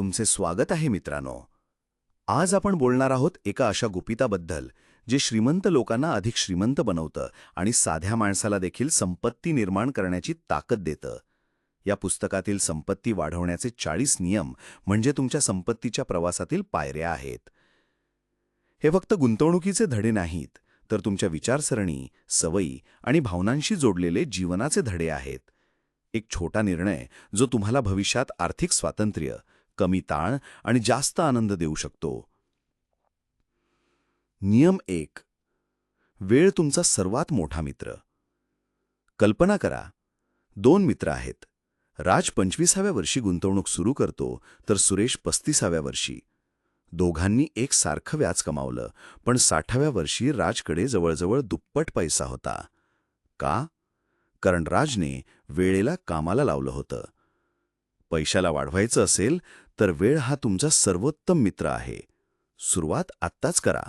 तुमचे स्वागत आहे मित्रांनो. आज आपण बोलणार आहोत एका अशा गुपिताबद्दल जे श्रीमंत लोकांना अधिक श्रीमंत बनवतं आणि साध्या माणसाला देखील संपत्ती निर्माण करण्याची ताकद देतं. या पुस्तकातील संपत्ती वाढवण्याचे चाळीस नियम म्हणजे तुमच्या संपत्तीच्या प्रवासातील पायऱ्या आहेत. हे फक्त गुंतवणुकीचे धडे नाहीत तर तुमच्या विचारसरणी सवयी आणि भावनांशी जोडलेले जीवनाचे धडे आहेत. एक छोटा निर्णय जो तुम्हाला भविष्यात आर्थिक स्वातंत्र्य कमी ताण आणि जास्त आनंद देऊ शकतो. नियम एक. वेळ तुमचा सर्वात मोठा मित्र. कल्पना करा दोन मित्र आहेत. राज पंचवीसाव्या वर्षी गुंतवणूक सुरू करतो तर सुरेश पस्तीसाव्या वर्षी. दोघांनी एक सारखं व्याज कमावलं पण साठाव्या वर्षी राजकडे जवळजवळ दुप्पट पैसा होता. का? कारण राजने वेळेला कामाला लावलं होतं. पैशाला वाढवायचं असेल तर वेळ हा तुमचा सर्वोत्तम मित्र आहे. सुरुवात आत्ताच करा.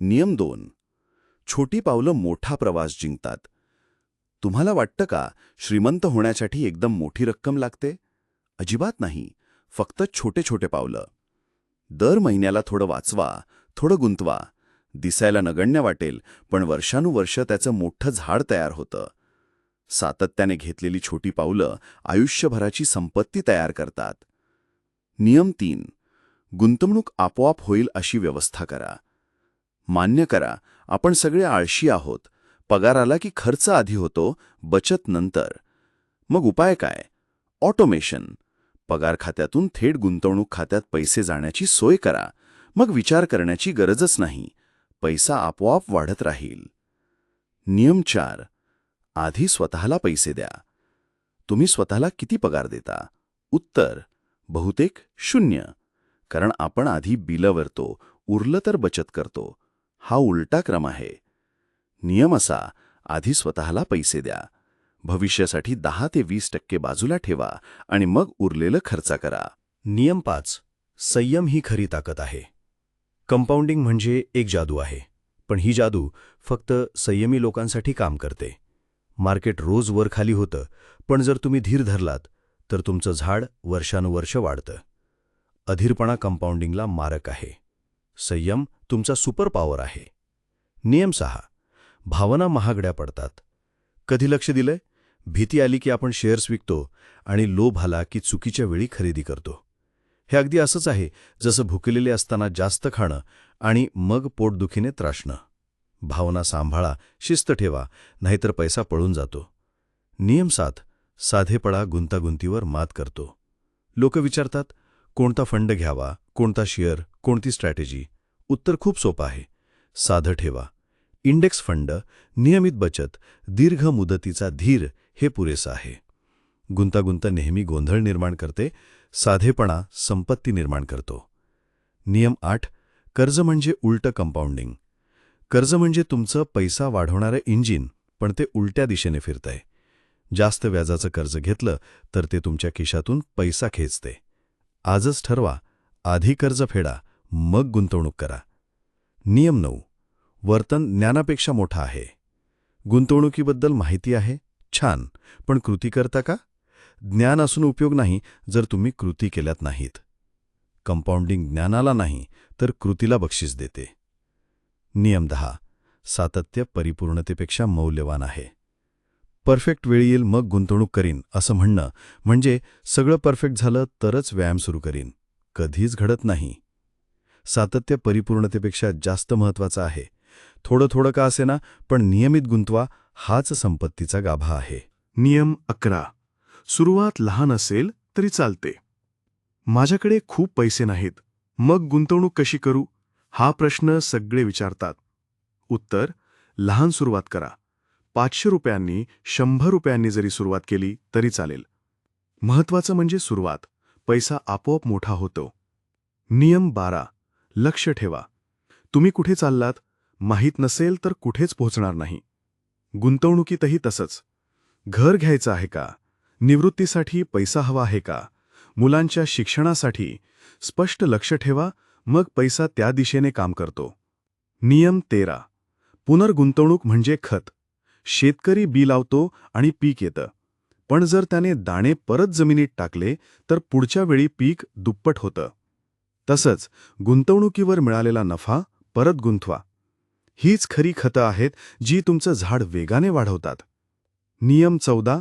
नियम दोन. छोटी पावलं मोठा प्रवास जिंकतात. तुम्हाला वाटतं का श्रीमंत होण्यासाठी एकदम मोठी रक्कम लागते? अजिबात नाही. फक्त छोटे छोटे पावलं. दर महिन्याला थोडं वाचवा थोडं गुंतवा. दिसायला नगण्य वाटेल पण वर्षानुवर्ष त्याचं मोठं झाड तयार होतं. सातत्याने घेतलेली छोटी पावलं आयुष्यभराची संपत्ती तयार करतात. नियम तीन. गुंतवणूक आपोआप होईल अशी व्यवस्था करा. मान्य करा आपण सगळे आळशी आहोत. पगार आला की खर्च आधी होतो बचत नंतर. मग उपाय काय? ऑटोमेशन. पगार खात्यातून थेट गुंतवणूक खात्यात पैसे जाण्याची सोय करा. मग विचार करण्याची गरजच नाही. पैसा आपोआप वाढत राहील. नियम चार. आधी स्वतःला पैसे द्या. तुम्ही स्वतःला किती पगार देता? उत्तर. बहुतेक शून्य. कारण आपण आधी बिलं भरतो उरलं तर बचत करतो. हा उलटा क्रम आहे. नियम असा आधी स्वतःला पैसे द्या. भविष्यासाठी दहा ते वीस टक्के बाजूला ठेवा आणि मग उरलेलं खर्चा करा. नियम पाच. संयम ही खरी ताकद आहे. कंपाऊंडिंग म्हणजे एक जादू आहे. पण ही जादू फक्त संयमी लोकांसाठी काम करते. मार्केट रोज वर खाली होतं पण जर तुम्ही धीर धरलात तर तुमचं झाड वर्षानुवर्ष वाढतं. अधीरपणा कंपाऊंडिंगला मारक आहे. संयम तुमचा सुपर पॉवर आहे. नियम सहा. भावना महागड्या पडतात. कधी लक्ष दिलंय? भीती आली की आपण शेअर्स विकतो आणि लोभ आला की चुकीच्या वेळी खरेदी करतो. हे अगदी असंच आहे जसं भुकलेले असताना जास्त खाणं आणि मग पोटदुखीने त्रासणं. भावना सांभाळा शिस्त ठेवा नाहीतर पैसा पळून जातो. नियम साथ साधेपणा गुंतागुंतीवर मात करतो. लोक विचारतात कोणता फंड घ्यावा? कोणता शेअर? कोणती स्ट्रॅटेजी? उत्तर खूप सोपं आहे. साधं ठेवा. इंडेक्स फंड नियमित बचत दीर्घ मुदतीचा धीर हे पुरेसं आहे. गुंतागुंत नेहमी गोंधळ निर्माण करते साधेपणा संपत्ती निर्माण करतो. नियम आठ कर्ज म्हणजे उलटं कंपाऊंडिंग. कर्ज म्हणजे तुमचं पैसा वाढवणारं इंजिन पण ते उलट्या दिशेने फिरतंय. जास्त व्याजाचं कर्ज घेतलं तर ते तुमच्या खिशातून पैसा खेचते. आजच ठरवा आधी कर्ज फेडा मग गुंतवणूक करा. नियम नऊ. वर्तन ज्ञानापेक्षा मोठा आहे. गुंतवणुकीबद्दल माहिती आहे? छान. पण कृती करता का? ज्ञान असून उपयोग नाही जर तुम्ही कृती केल्यात नाहीत. कंपाऊंडिंग ज्ञानाला नाही तर कृतीला बक्षीस देते. नियम दहा. सातत्य परिपूर्णतेपेक्षा मौल्यवान आहे. परफेक्ट वेळ येईल मग गुंतवणूक करीन असं म्हणणं म्हणजे सगळं परफेक्ट झालं तरच व्यायाम सुरू करीन. कधीच घडत नाही. सातत्य परिपूर्णतेपेक्षा जास्त महत्वाचं आहे. थोडं थोडं का असेना पण नियमित गुंतवा हाच संपत्तीचा गाभा आहे. नियम अकरा. सुरुवात लहान असेल तरी चालते. माझ्याकडे खूप पैसे नाहीत. मग गुंतवणूक कशी करू? हा प्रश्न सगळे विचारतात. उत्तर लहान सुरुवात करा. पाचशे रुपयांनी शंभर रुपयांनी जरी सुरुवात केली तरी चालेल. महत्वाचं म्हणजे सुरुवात. पैसा आपोआप मोठा होतो. नियम बारा. लक्ष ठेवा. तुम्ही कुठे चाललात? माहीत नसेल तर कुठेच पोहोचणार नाही. गुंतवणुकीतही तसंच. घर घ्यायचं आहे का? निवृत्तीसाठी पैसा हवा आहे का? मुलांच्या शिक्षणासाठी स्पष्ट लक्ष ठेवा मग पैसा त्या दिशेने काम करतो. नियम तेरा. पुनर्गुंतवणूक म्हणजे खत. शेतकरी बी लावतो आणि पीक येतं. पण जर त्याने दाणे परत जमिनीत टाकले तर पुढच्या वेळी पीक दुप्पट होतं. तसंच गुंतवणुकीवर मिळालेला नफा परत गुंतवा. हीच खरी खतं आहेत जी तुमचं झाड वेगाने वाढवतात. नियम चौदा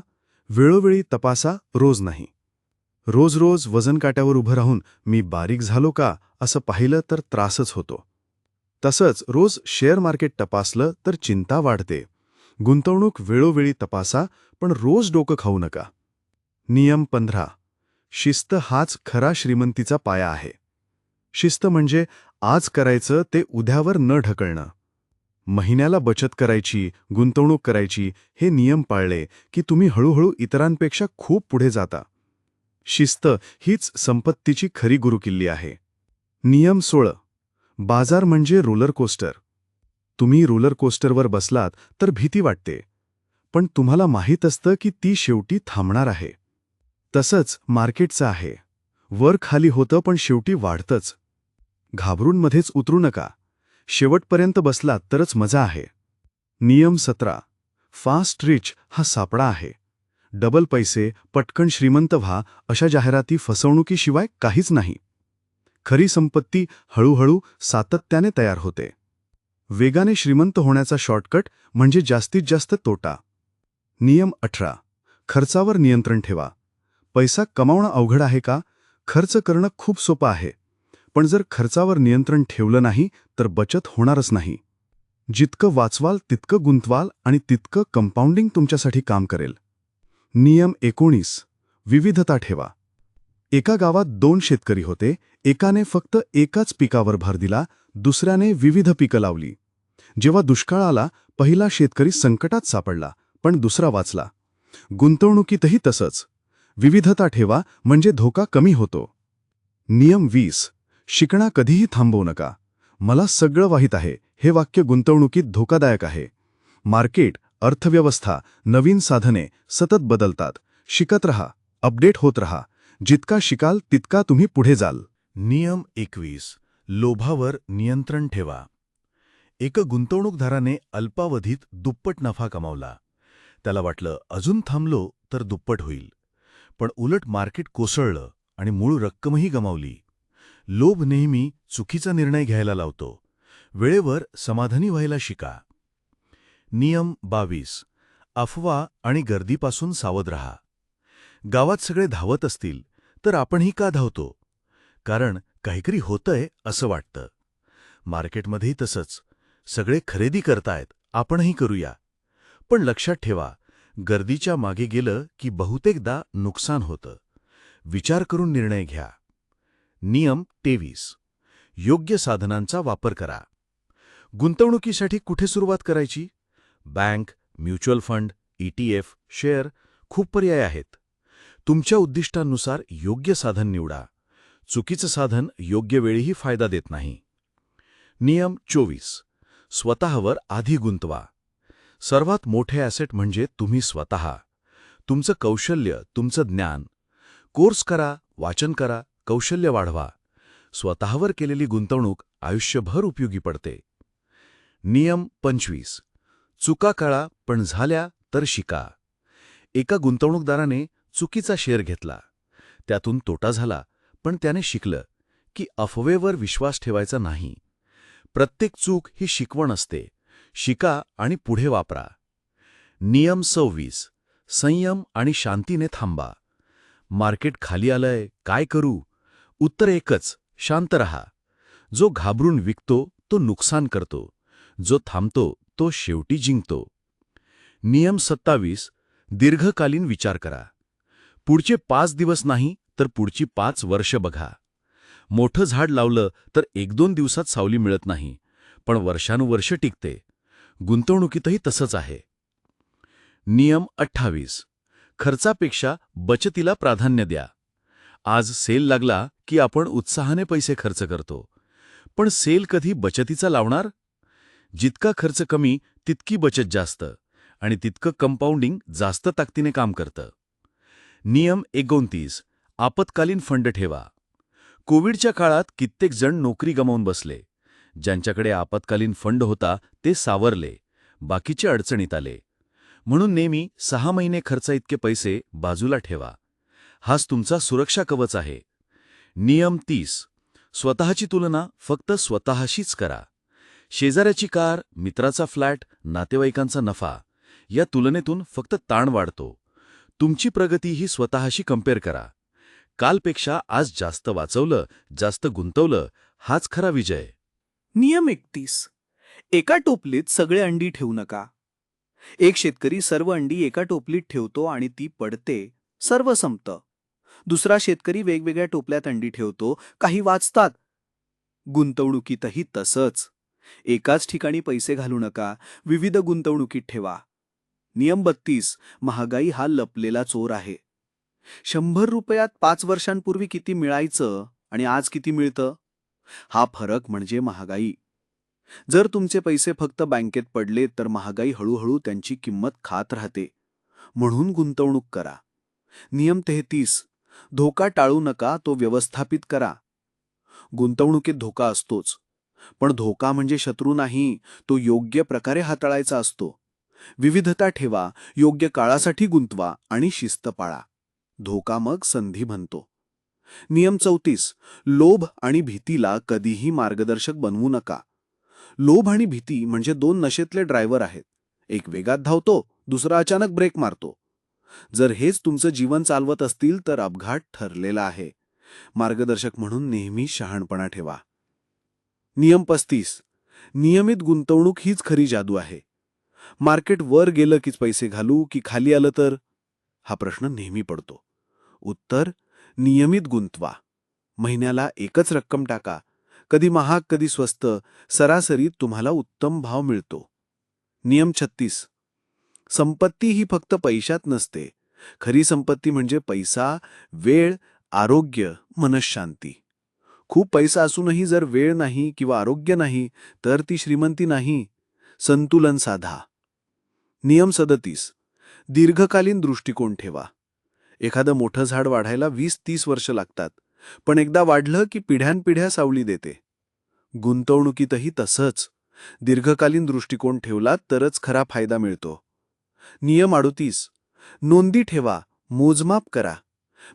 वेळोवेळी तपासा रोज नाही. रोज रोज वजन काट्यावर उभं राहून मी बारीक झालो का असं पाहिलं तर त्रासच होतो. तसंच रोज शेअर मार्केट तपासलं तर चिंता वाढते. गुंतवणूक वेळोवेळी तपासा पण रोज डोकं खाऊ नका. नियम पंधरा. शिस्त हाच खरा श्रीमंतीचा पाया आहे. शिस्त म्हणजे आज करायचं ते उद्यावर न ढकलणं महिन्याला बचत करायची गुंतवणूक करायची हे नियम पाळले की तुम्ही हळूहळू इतरांपेक्षा खूप पुढे जाता. शिस्त हीच संपत्तीची खरी गुरुकिल्ली आहे. नियम सोळ. बाजार म्हणजे रोलर कोस्टर. तुम्ही रोलर कोस्टरवर बसलात तर भीती वाटते. पण तुम्हाला माहीत असतं की ती शेवटी थांबणार आहे. तसंच मार्केटचं आहे. वर खाली होतं पण शेवटी वाढतंच. घाबरून मध्येच उतरू नका. शेवटपर्यंत बसलात तरच मजा आहे. नियम सतरा. फास्ट रिच हा सापळा आहे. डबल पैसे पटकन श्रीमंत व्हा अशा जाहिराती फसवणुकीशिवाय काहीच नाही. खरी संपत्ती हळूहळू सातत्याने तयार होते. वेगाने श्रीमंत होण्याचा शॉर्टकट म्हणजे जास्तीत जास्त तोटा. नियम अठरा. खर्चावर नियंत्रण ठेवा. पैसा कमावणं अवघड आहे का? खर्च करणं खूप सोपं आहे. पण जर खर्चावर नियंत्रण ठेवलं नाही तर बचत होणारच नाही. जितकं वाचवाल तितकं गुंतवाल आणि तितकं कंपाऊंडिंग तुमच्यासाठी काम करेल. नियम एकोणीस. विविधता ठेवा. एका गावात दोन शेतकरी होते एकाने फक्त एकाच पिकावर भर दिला दुसऱ्याने विविध पिकं लावली. जेव्हा दुष्काळ आला पहिला शेतकरी संकटात सापडला पण दुसरा वाचला. गुंतवणुकीतही तसंच. विविधता ठेवा म्हणजे धोका कमी होतो. नियम वीस. शिकणा कधीही थांबवू नका. मला सगळं वाहित आहे. हे वाक्य गुंतवणुकीत धोकादायक आहे. मार्केट अर्थव्यवस्था नवीन साधने सतत बदलतात. शिकत रहा. अपडेट होत रहा. जितका शिकाल तितका तुम्ही पुढे जाल. नियम एकवीस. लोभावर नियंत्रण ठेवा. एका गुंतवणूकदाराने अल्पावधीत दुप्पट नफा कमावला. त्याला वाटलं अजून थांबलो तर दुप्पट होईल. पण उलट मार्केट कोसळलं आणि मूळ रक्कमही गमावली. लोभ नेहमी चुकीचा निर्णय घ्यायला लावतो. वेळेवर समाधानी व्हायला शिका. नियम बावीस. अफवा आणि गर्दीपासून सावध रहा. गावात सगळे धावत असतील तर आपणही का धावतो? कारण काहीतरी होतंय असं वाटतं. मार्केटमध्येही तसंच. सगळे खरेदी करतायत आपणही करूया. पण लक्षात ठेवा गर्दीच्या मागे गेलं की बहुतेकदा नुकसान होतं. विचार करून निर्णय घ्या. नियम तेवीस. योग्य साधनांचा वापर करा. गुंतवणुकीसाठी कुठे सुरुवात करायची? Bank mutual fund ETF share खूप पर्याय आहेत. तुमच्या उद्दिष्टांनुसार योग्य साधन निवडा. चुकीचं साधन योग्य वेळीही फायदा देत नाही. नियम चोवीस. स्वतःवर आधी गुंतवा. सर्वात मोठे ॲसेट म्हणजे तुम्ही स्वतः. तुमचं कौशल्य तुमचं ज्ञान. कोर्स करा वाचन करा कौशल्य वाढवा. स्वतःवर केलेली गुंतवणूक आयुष्यभर उपयोगी पडते. नियम पंचवीस. चुका कळा पण झाल्या तर शिका. एका गुंतवणूकदाराने चुकीचा शेअर घेतला. त्यातून तोटा झाला पण त्याने शिकलं की अफवेवर विश्वास ठेवायचा नाही. प्रत्येक चूक ही शिकवण असते. शिका आणि पुढे वापरा. नियम सव्वीस. संयम आणि शांतीने थांबा. मार्केट खाली आलंय काय करू? उत्तर एकच शांत रहा. जो घाबरून विकतो तो नुकसान करतो. जो थांबतो तो शेवटी जिंकतो. नियम सत्तावीस. दीर्घकालीन विचार करा. पुढचे पाच दिवस नाही तर पुढची पाच वर्ष बघा. मोठं झाड लावलं तर एक दोन दिवसात सावली मिळत नाही. पण वर्षानुवर्ष टिकते. गुंतवणुकीतही तसंच आहे. नियम अठ्ठावीस. खर्चापेक्षा बचतीला प्राधान्य द्या. आज सेल लागला की आपण उत्साहाने पैसे खर्च करतो. पण सेल कधी बचतीचा लावणार? जितका खर्च कमी तितकी बचत जास्त आणि तितकं कंपाऊंडिंग जास्त ताकदीने काम करतं. नियम एकोणतीस. आपत्कालीन फंड ठेवा. कोविडच्या काळात कित्येक जण नोकरी गमावून बसले. ज्यांच्याकडे आपत्कालीन फंड होता ते सावरले. बाकीचे अडचणीत आले. म्हणून नेहमी सहा महिने खर्च इतके पैसे बाजूला ठेवा. हाच तुमचा सुरक्षा कवच आहे. नियम तीस. स्वतःची तुलना फक्त स्वतःशीच करा. शेजाऱ्याची कार मित्राचा फ्लॅट नातेवाईकांचा नफा या तुलनेतून फक्त ताण वाढतो. तुमची प्रगती ही स्वतःशी कंपेअर करा. कालपेक्षा आज जास्त वाचवलं जास्त गुंतवलं हाच खरा विजय. नियम एकतीस. एका टोपलीत सगळे अंडी ठेवू नका. एक शेतकरी सर्व अंडी एका टोपलीत ठेवतो आणि ती पडते सर्व संपतं. दुसरा शेतकरी वेगवेगळ्या टोपल्यात अंडी ठेवतो काही वाचतात. गुंतवणुकीतही तसंच. एकाच ठिकाणी पैसे घालू नका विविध गुंतवणुकीत ठेवा. नियम बत्तीस. महागाई हा लपलेला चोर आहे. शंभर रुपयात पाच वर्षांपूर्वी किती मिळायचं आणि आज किती मिळतं? हा फरक म्हणजे महागाई. जर तुमचे पैसे फक्त बँकेत पडले तर महागाई हळूहळू त्यांची किंमत खात राहते. म्हणून गुंतवणूक करा. नियम तेहतीस धोका टाळू नका तो व्यवस्थापित करा. गुंतवणुकीत धोका असतोच. पण धोका म्हणजे शत्रू नाही तो योग्य प्रकारे हाताळायचा असतो. विविधता ठेवा योग्य काळासाठी गुंतवा आणि शिस्त पाळा. धोका मग संधी म्हणतो. नियम चौतीस. लोभ आणि भीतीला कधीही मार्गदर्शक बनवू नका. लोभ आणि भीती म्हणजे दोन नशेतले ड्रायव्हर आहेत. एक वेगात धावतो दुसरा अचानक ब्रेक मारतो. जर हेच तुमचं जीवन चालवत असतील तर अपघात ठरलेला आहे. मार्गदर्शक म्हणून नेहमी शहाणपणा ठेवा. नियम पस्तीस. नियमित गुंतवणूक हीच खरी जादू आहे. मार्केट वर गेलं कीच पैसे घालू की खाली आलं तर? हा प्रश्न नेहमी पडतो. उत्तर नियमित गुंतवा. महिन्याला एकच रक्कम टाका. कधी महाग कधी स्वस्त सरासरी तुम्हाला उत्तम भाव मिळतो. नियम छत्तीस. संपत्ती ही फक्त पैशात नसते. खरी संपत्ती म्हणजे पैसा वेळ आरोग्य मनशांती. खूप पैसा असूनही जर वेळ नाही किंवा आरोग्य नाही तर ती श्रीमंती नाही. संतुलन साधा. नियम सदतीस. दीर्घकालीन दृष्टिकोन ठेवा. एखादं मोठं झाड वाढायला वीस तीस वर्ष लागतात पण एकदा वाढलं की पिढ्यानपिढ्या सावली देते. गुंतवणुकीतही तसंच. दीर्घकालीन दृष्टिकोन ठेवला तरच खरा फायदा मिळतो. नियम अडोतीस. नोंदी ठेवा मोजमाप करा.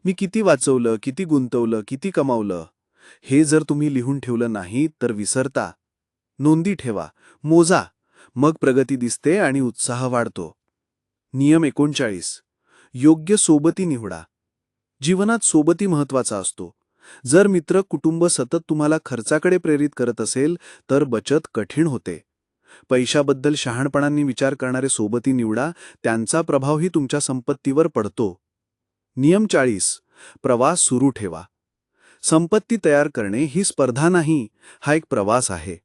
मी किती वाचवलं किती गुंतवलं किती कमावलं हे जर तुम्ही लिहून ठेवलं नाही तर विसरता. नोंदी ठेवा मोजा. मग प्रगती दिसते आणि उत्साह वाढतो. नियम एकोणचाळीस. योग्य सोबती निवडा. जीवनात सोबती महत्त्वाचा असतो. जर मित्र कुटुंब सतत तुम्हाला खर्चाकडे प्रेरित करत असेल तर बचत कठीण होते. पैशाबद्दल शहाणपणांनी विचार करणारे सोबती निवडा त्यांचा प्रभावही तुमच्या संपत्तीवर पडतो. नियम चाळीस. प्रवास सुरू ठेवा. संपत्ती तयार करणे ही स्पर्धा नाही हा एक प्रवास आहे.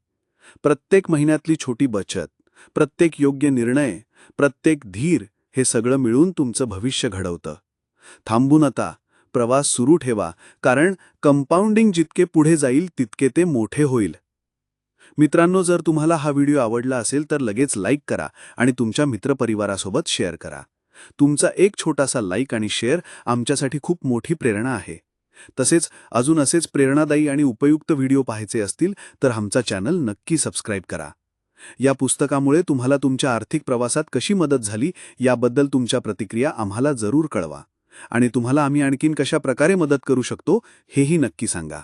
प्रत्येक महिन्यातली छोटी बचत प्रत्येक योग्य निर्णय प्रत्येक धीर हे सगळं मिळून तुमचं भविष्य घडवतं. थांबून आता प्रवास सुरू ठेवा. कारण कंपाऊंडिंग जितके पुढे जाईल तितके ते मोठे होईल. मित्रांनो जर तुम्हाला हा व्हिडिओ आवडला असेल तर लगेच लाईक करा आणि तुमच्या मित्रपरिवारासोबत शेअर करा. तुमचा एक छोटासा लाईक आणि शेअर आमच्यासाठी खूप मोठी प्रेरणा आहे. तसेच अजून असेच प्रेरणादायी आणि उपयुक्त व्हिडिओ पाहायचे असतील तर आमचा चॅनल नक्की सबस्क्राईब करा. या पुस्तकामुळे तुम्हाला तुमच्या आर्थिक प्रवासात कशी मदत झाली याबद्दल तुमच्या प्रतिक्रिया आम्हाला जरूर कळवा. आणि तुम्हाला आम्ही आणखीन कशा प्रकारे मदत करू शकतो हेही नक्की सांगा.